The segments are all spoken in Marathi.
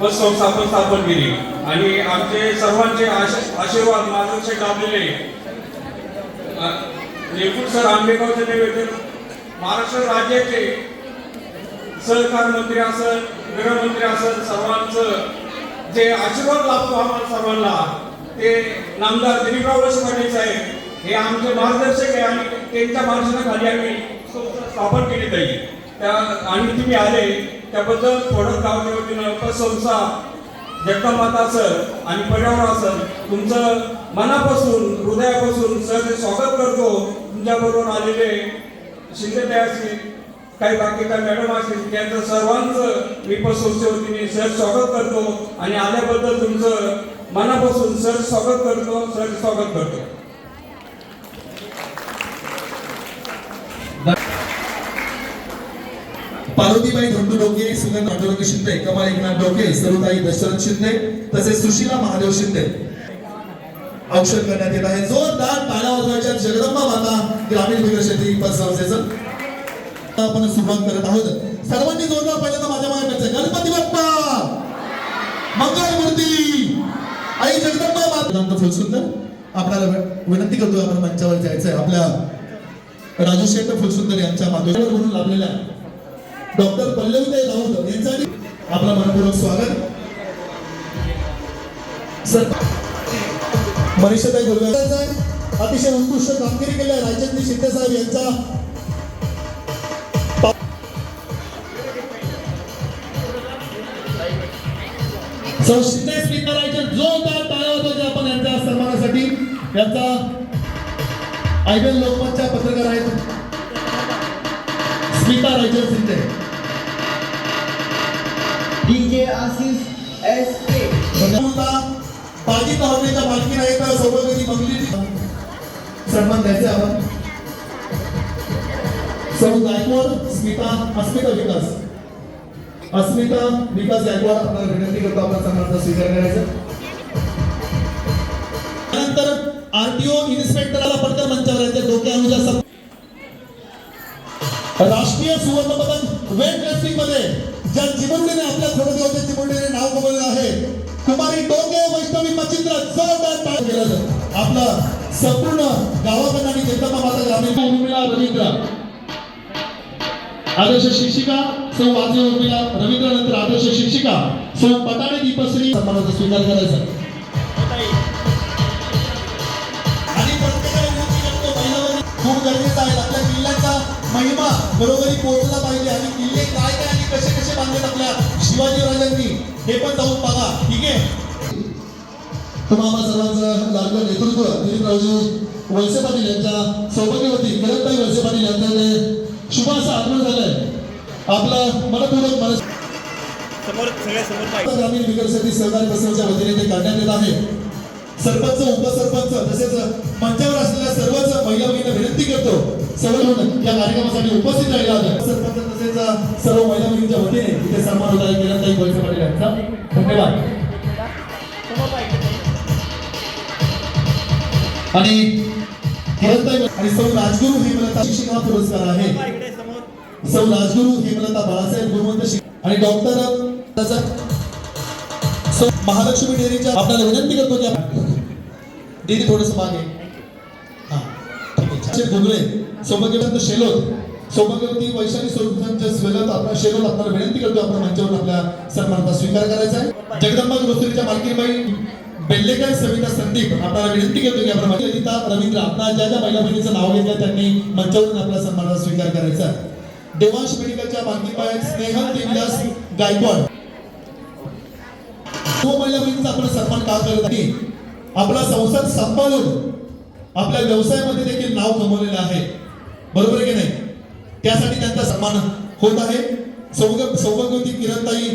संस्थापन स्थापन केली आणि आमचे सर्वांचे आशीर्वाद मार्गदर्शक लाभलेले एकूण सर आंबेगावचे निवेदन महाराष्ट्र राज्याचे सहकार मंत्री असल गृहमंत्री असल सर्वांचं जे आशीर्वाद लाभतो आम्हाला सर्वांना ते नामदार दिलीपराव वळसे पाटील साहेब हे आमचे मार्गदर्शक आहे आणि त्यांच्या मार्गदर्शनाखाली आम्ही स्थापन केली पाहिजे. त्या आणि तुम्ही आले त्याबद्दल थोडं गावच्या वतीनं पतसंस्था जगदंबाता आणि पर्यावरणाचं तुमचं मनापासून हृदयापासून सर स्वागत करतो तुमच्याबरोबर आलेले शिंदे असतील काही बाकी काही मॅडम असतील त्यांचं सर्वांचं मी पतसंस्थेच्या वतीने सर स्वागत करतो आणि आल्याबद्दल तुमचं मनापासून सर स्वागत करतो सर स्वागत करतो. पार्वतीबाई धोंडू डोके सुगंध पांडुरंग शिंदे कमाल एकनाथ डोके सरुताई दशरथ शिंदे तसेच सुशीला महादेव शिंदे. औषध करण्यात येत आहे. जोरदार टाळ्या वाजवायच्या जगदंबा माता ग्रामीण विकास शेती पतसंस्थेचं आपण सुरुवात करत आहोत. सर्वांनी जोरदार पहिल्यांदा माझ्या मागे गणपती बाप्पा! मंगळमूर्ती आई जगदंबा माता! फुलसुंदर आपल्याला विनंती करतो आपण मंचावर जायचंय. आपल्या राजू शेठ फुलसुंदर यांच्या माध्यमातून म्हणून लाभलेल्या डॉक्टर पल्लवीताई राऊत यांसाठी आपलं मनपूर्वक स्वागत. सर मनीषाताई गुरुवार अतिशय उत्कृष्ट कामगिरी केल्या राजेंद्र शिंदे साहेब यांचा सो स्वीकारायचे जो रायचंद जोरदार टाळ्या वाजवायच्या आपण यांच्या सन्मानासाठी यांचा आयडल लोकमतच्या पत्रकार आहेत. Smita Raichand Shinde. DJ Ashish S K म्हणता बाजी नाही तर सोबत सौभाग्यवती बघली सन्मान द्यायचे आपण. सौ गायकवाड स्मिता अस्मिता विकास. अस्मिता विकास गायकवाड आपल्याला विनंती करतो आपण सन्मानाचा स्वीकार करायचा. त्यानंतर आरटीओ इन्स्पेक्टरला पडतं मंचावर डोक्या अनुसार राष्ट्रीय सुवर्ण पदक वेट रेसलिंगमध्ये ज्या चिमुरडीने आपल्या थोडं चिमुरडीने नाव कमवलेलं आहे कुमारी डोके वैष्णवी मचिंद्र जोरदार टाळ केलं. आपलं संपूर्ण गावाकडनं आणि जगदंबा माता ग्रामीण उर्मिला रवींद्र. आदर्श शिक्षिका सौ वाजे उर्मिला रवींद्र नंतर आदर्श शिक्षिका सौ पटाणे दीपश्री. सन्मानाचा स्वीकार करायचा. खूप गरजेचं आहे आपल्या किल्ल्याचा. महिमा बरोबरी पोहोचला पाहिजे. आणि किल्ले काय काय आणि कसे कसे बांधलेत आपल्या शिवाजी राजांनी हे पण जाऊन बघा ठीक आहे? तुम्हाला सर्वांचं लागलं नेतृत्व दिलीपरावजी वळसे पाटील यांच्या सौभाग्यवती किरणताई वळसे पाटील यांच्याकडे शुभ असं आगमन झालंय आपलं मनपूर्वक मन ग्रामीण विकासासाठी सहकारी बसवच्या वतीने ते काढण्यात येत आहे. सरपंच उपसरपंच तसेच मंचावर असलेल्या सर्वच महिला विनंती करतो. सर्व या कार्यक्रमासाठी उपस्थित राहिला होता. सरपंच तसेच सर्व महिला मुलींच्या वतीने इथे सन्मान होता आहे. किरणताई वळसे पाटील यांचा धन्यवाद. आणि किरणताई आणि सौ राजगुरू हेमलता शिक्षिका पुरस्कार आहे. सौ राजगुरू हेमलता बाळासाहेब गुरुवंत शिक आणि डॉक्टर महालक्ष्मी डेअरीच्या आपल्याला विनंती करतो की आपण- दीदी थोडस मागे. ठीक आहे सौभाग्यवंत शेलोत सौभाग्यवती वैशाली स्वरूपांच्या स्वेलत आपला शेलोत आपल्याला विनंती करतो आपण मंचावर आपल्या सन्मानाचा स्वीकार करायचा आहे. जगदंबा ग्रोसरीच्या मालकीबाई बेल्लेकर सविता संदीप आपल्याला विनंती करतो की आपण ललिता रवींद्र आपला ज्या ज्या महिला बहिणीचं नाव घेतलं त्यांनी मंचावरून आपल्या सन्मानाचा स्वीकार करायचा आहे. देवांश मेडिकलच्या मालकीबाई स्नेहल देवदास गायकवाड. तो महिला बहिणीचा आपण सन्मान का करत नाही? आपला संसार सांभाळून आपल्या व्यवसायामध्ये देखील नाव कमवलेलं आहे. बरोबर आहे की नाही? त्यासाठी त्यांचा सन्मान होत आहे. सौभाग्य सौभाग्यवती किरणताई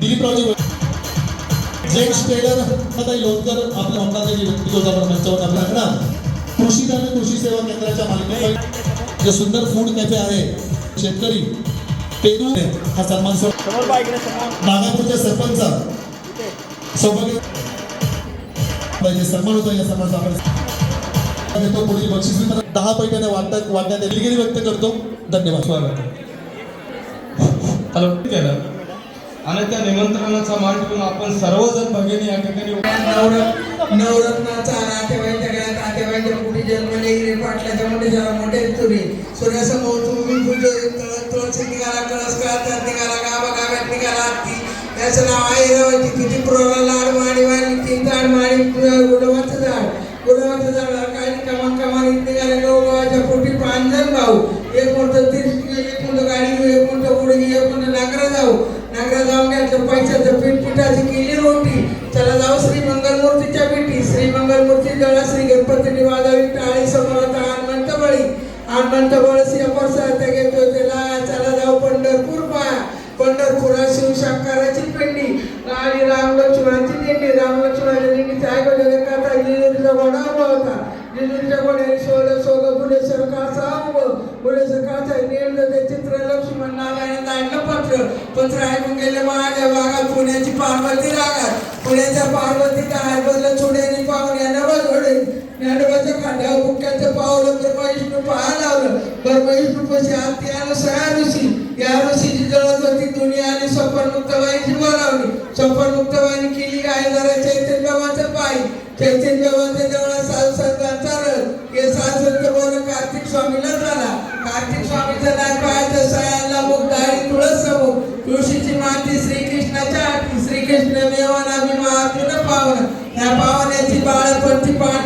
दिलीपरावजी जेम्स टेलर ताई लोणकर आपल्या मंडळाचे व्यक्ती होता आपण मंचावर आपल्याकडे कृषी धान्य कृषी सेवा केंद्राच्या मालकीबाई जे सुंदर फूड कॅफे आहे. शेतकरी पेरू हा सन्मान नागापूरच्या सरपंच. सौभाग्य सन्मान होता या सन्मानाचा आपण बक्षीस वितरण दहा पैठ्याने वाटण्यात वाटण्यात दिलगिरी व्यक्त करतो. धन्यवाद. स्वागत हॅलो. केलं आणि त्या निमंत्रणाचा मान ठेवून आपण सर्वजण भगिनी या ठिकाणी नवरत् नवरत्नाचा नातेवाईच्या गळ्यात नातेवाईच्या पुढे जन्मले रे पाटलाच्या मोठे जरा मोठे तुरी सूर्यासमोर तुम्ही पूजो तुळशी निघाला कळस कळतात निघाला गावा गाव्यात निघाला हत्ती. याचं नाव आहे किती प्रोला लाड माडी वाली तीन झाड माडी गुलाबाचं झाड. गुलाबाचं झाड काही कमान कमानीत निघाले गवगावाच्या पोटी पांजण भाऊ. एक मोठं तीर एक मोठं गाडी घेऊ एक मोठं उडगी एक मोठं नागरा जाऊ. नागरा जाऊन घ्यायचं पैशाचं पीठ पिठाची केली रोटी. चला जाऊ श्री मंगलमूर्तीच्या पेटी श्री मंगलमूर्ती जळा श्री गणपतीने वाजावी टाळी समोरात हनुमंत बळी. हनुमंत बळसी अपरसा घेतो. त्याला चला जाऊ पंढरपूर पाया पंढरपुरात शिवशंकराची पिंडी. आणि राम लक्ष्मणाची दिंडी. राम लक्ष्मणाच्या दिंडीचा ऐकू कथा घोडा उभा शोध शोध बुले सरकारचा उभं सरकारचा निर्द चित्र लक्ष्मण नारायण दांडलं पत्र. पत्र ऐकून गेले माझ्या भागात पुण्याची पार्वती रागात पुण्याच्या पार्वती काय बदल छोड्याने पाहुण्या नवल घडे ज्ञानोबाच्या खांद्यावर बुक्याचं पावलं ब्रह्मविष्णू पाहा लावलं. ब्रह्मविष्णू पशी आरती आलं सया ऋषी. या ऋषीची जळत होती दुनिया आणि स्वप्न मुक्तबाईची बोलावली स्वप्न मुक्तबाईने केली काय? जरा चैतन्य बाबाचं पायी. चैतन्य बाबाच्या कार्तिक स्वामीला झाला कार्तिक स्वामीचं नाव पाहायचं सयांना मुख दारी तुळस मुख तुळशीची माती श्रीकृष्णाच्या श्रीकृष्ण देवाना अभिमा अर्जुन पावन या पावण्याची बाळपंथी पांडवाची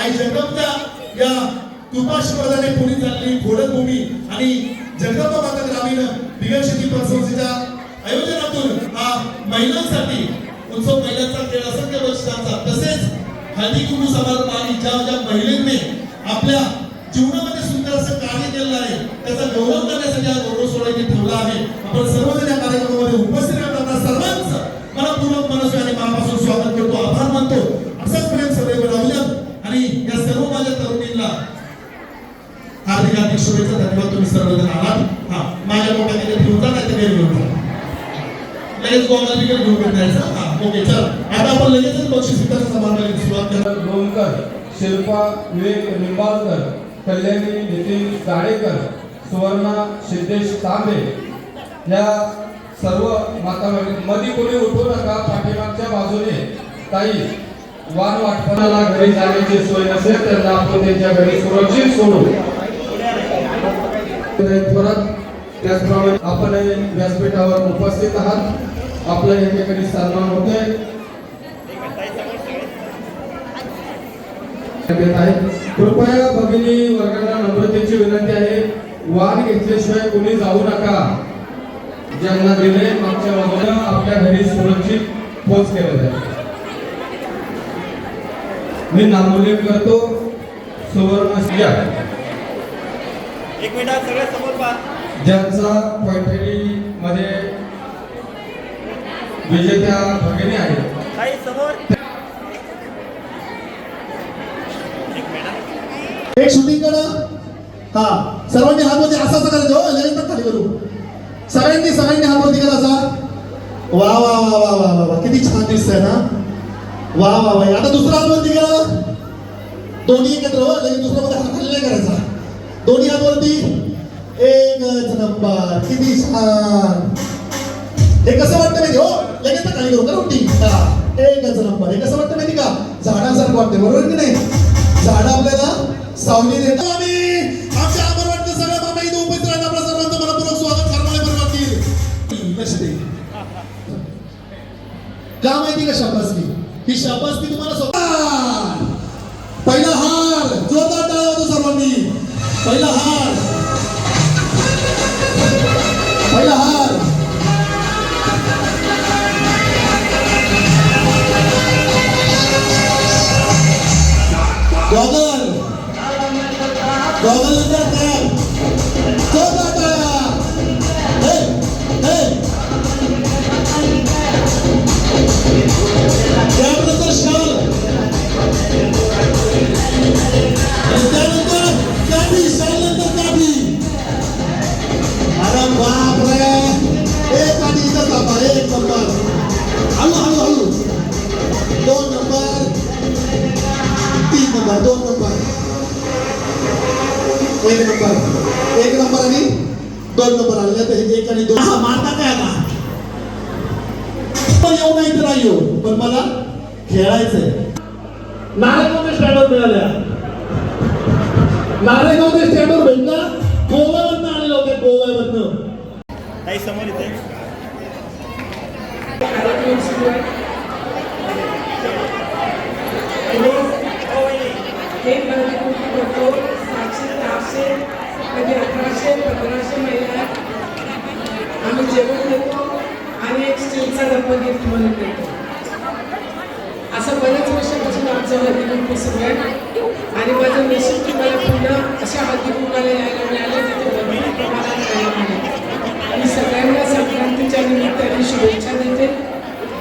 आणि आई या कृपाशीर्वादाने पुढे चालली घोडभूमी आणि जगदंबा माता ग्रामीण बिगर शेती परिसंस्थेच्या आयोजनातून हा महिलांसाठी उत्सव महिलांचा खेळ असंख्य वर्षांचा तसेच हळदी कुंकू समारंभ आणि ज्या ज्या महिलांनी आपल्या जीवनामध्ये सुंदर असं कार्य केलेलं आहे त्याचा गौरव करण्यासाठी हा गौरव सोहळा इथे ठेवला आहे. आपण सर्वजण या कार्यक्रमामध्ये उपस्थित राहतात सर्वांचं मनपूर्वक मनस्वी आणि मनापासून स्वागत करतो आभार मानतो असंच प्रेम सदैव राहूया आणि या सर्व माझ्या तरुणींना हार्दिक धन्यवाद तुम्ही सर्वजण आलात हा माझ्या मोठ्या तिथे ठेवून नाही तर घरी घेऊन लगेच गोमाला तिकडे घेऊन द्यायचा हा ओके चल. आता आपण लगेचच बक्षीस वितरण समारंभाला सुरुवात करू. डोमकर शिल्पा विवेक निंबाळकर कल्याणी नितीन गाडेकर सुवर्णा सिद्धेश तांबे या सर्व माता मधी कोणी उठू नका पाठीमागच्या बाजूने ताई वान वाटपणाला घरी जाण्याची सोय नसेल त्यांना आपण त्यांच्या घरी सुरक्षित सोडू. थोरात त्याचप्रमाणे आपण व्यासपीठावर उपस्थित आहात. आपलं या ठिकाणी सन्मान होते कृपया भगिनी वर्गाला नम्रतेची विनंती आहे. वाद घेतल्याशिवाय कोणी जाऊ नका. ज्यांना दिले मागच्या बाजूला आपल्या घरी सुरक्षित पोच केलं जाईल. मी नामोल्लेख करतो. सुवर्ण या एक मिनिट सगळे समोर पहा ज्यांचा पैठणी मध्ये विजेत्या भगिनी आहेत. काही समोर. एक शूटिंग करा. हा सर्वांनी हात वरती असा करायचं हो लगेच खाली करू सगळ्यांनी सगळ्यांनी हात वरती करायचा वा वा वा वा वा वा वा किती छान दिसतंय ना. वा वा वा आता दुसरा हात वरती करा. दोन्ही एकत्र हो लगेच दुसरा मध्ये हात खाली नाही करायचा. दोन्ही हात वरती एकच नंबर. किती छान. हे कसं वाटतं माहिती हो? लगेच तर खाली करू का रोटी एकच नंबर. हे कसं वाटतं माहिती का? झाडासारखं वाटतं बरोबर की नाही? झाड आपल्याला सावली देतो आम्ही आमच्या आभार वाटतं सगळ्या मामा इथे उपस्थित राहतात आपल्या सर्वांचं मनपूर्वक स्वागत. करणारे बरं वाटतील का माहिती का शाबासकी ही शाबासकी तुम्हाला दोन नंबर आले तर हे एक आणि दोन. हा मारता काय आता? पण येऊ नाही तर नाही येऊ. पण मला खेळायचंय. नारायणगावच्या स्टँडवर मिळाल्या. नारायणगावच्या स्टँडवर भेटला. गोव्यावरनं आलेले होते गोव्यावरनं. काही समोर इथे हे प्रतिकृती करतो सातशे ते आठशे कधी अठराशे पंधराशे महिला आम्ही जेवण देतो आणि एक स्टीलचा डब्बा गिफ्ट म्हणून देतो असं बऱ्याच वर्षापासून आमचं हळदी कुंकू सुरू आहे आणि माझं नशीब की मला पुन्हा अशा हळदी कुंकाला यायला मिळालं तिथे भरपूर प्रमाणात यायला मिळालं मी सगळ्यांना संक्रांतीच्या निमित्ताने शुभेच्छा देते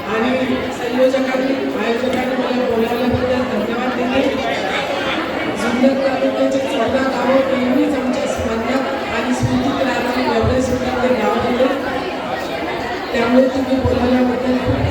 आणि संयोजकांनी आयोजकांनी मला बोलावल्याबद्दल धन्यवाद दिले जुन्नर तालुक्याचे चौदा गावं नेहमीच आमच्या स्मरणात आणि स्मृतीत राहणारे एवढे सुद्धा ते गाव होते त्यामुळे तुम्ही बोलावल्याबद्दल खूप